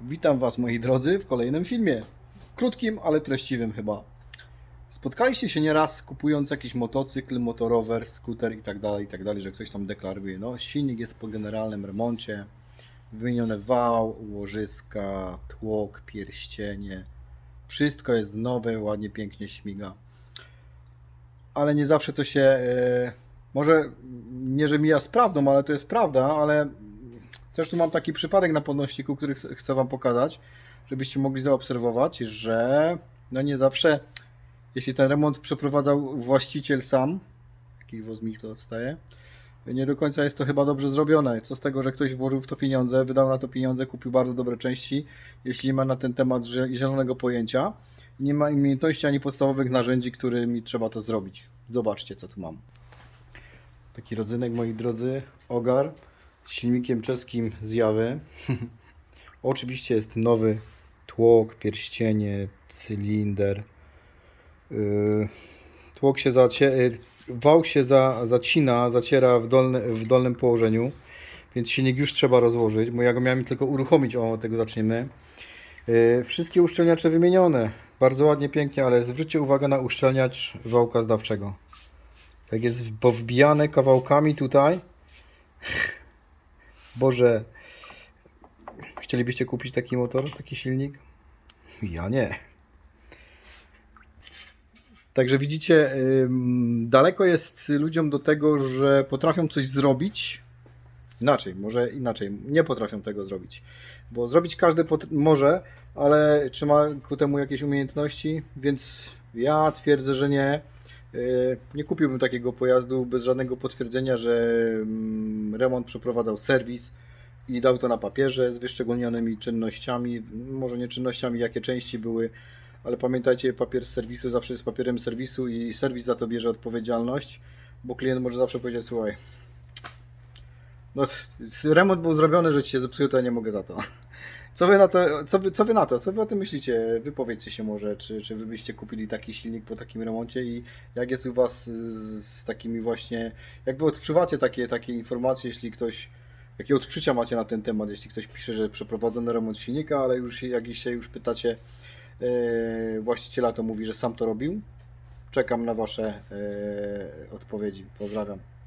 Witam Was, moi drodzy, w kolejnym filmie. Krótkim, ale treściwym chyba. Spotkaliście się nieraz kupując jakiś motocykl, motorower, skuter i tak dalej, i tak że ktoś tam deklaruje, no silnik jest po generalnym remoncie, wymienione wał, łożyska, tłok, pierścienie, wszystko jest nowe, ładnie, pięknie śmiga. Ale nie zawsze to się, e, może nie, że mija z prawdą, ale to jest prawda, ale też tu mam taki przypadek na podnośniku, który ch- chcę Wam pokazać, żebyście mogli zaobserwować, że no nie zawsze, jeśli ten remont przeprowadzał właściciel sam, jaki woz mi to odstaje, nie do końca jest to chyba dobrze zrobione. Co z tego, że ktoś włożył w to pieniądze, wydał na to pieniądze, kupił bardzo dobre części, jeśli nie ma na ten temat zie- zielonego pojęcia, nie ma umiejętności ani podstawowych narzędzi, którymi trzeba to zrobić. Zobaczcie, co tu mam. Taki rodzynek, moi drodzy, ogar silnikiem czeskim z Jawy. Oczywiście jest nowy tłok, pierścienie, cylinder. Yy, Tłok się zacie... yy, wał się za... zacina, zaciera w, dolne... w dolnym położeniu, więc silnik już trzeba rozłożyć, bo ja go miałem tylko uruchomić, o tego zaczniemy. Yy, Wszystkie uszczelniacze wymienione, bardzo ładnie, pięknie, ale zwróćcie uwagę na uszczelniacz wałka zdawczego. Tak jest powbijane kawałkami tutaj. Boże, chcielibyście kupić taki motor, taki silnik? Ja nie. Także widzicie, daleko jest ludziom do tego, że potrafią coś zrobić. Inaczej, może inaczej, nie potrafią tego zrobić. Bo zrobić każdy może, ale czy ma ku temu jakieś umiejętności? Więc ja twierdzę, że nie. Yy, Nie kupiłbym takiego pojazdu bez żadnego potwierdzenia, że mm, remont przeprowadzał serwis i dał to na papierze z wyszczególnionymi czynnościami. Może nie czynnościami, jakie części były, ale pamiętajcie, papier z serwisu zawsze jest papierem serwisu i serwis za to bierze odpowiedzialność, bo klient może zawsze powiedzieć: Słuchaj, no, remont był zrobiony, że ci się to ja nie mogę za to. Co wy na to, co wy, co wy na to, co wy o tym myślicie? Wypowiedzcie się może, czy, czy wy byście kupili taki silnik po takim remoncie i jak jest u was z, z takimi właśnie, jak wy odczuwacie takie, takie informacje, jeśli ktoś, jakie odczucia macie na ten temat, jeśli ktoś pisze, że przeprowadzono remont silnika, ale już jak się już pytacie e, właściciela, to mówi, że sam to robił. Czekam na wasze e, odpowiedzi. Pozdrawiam.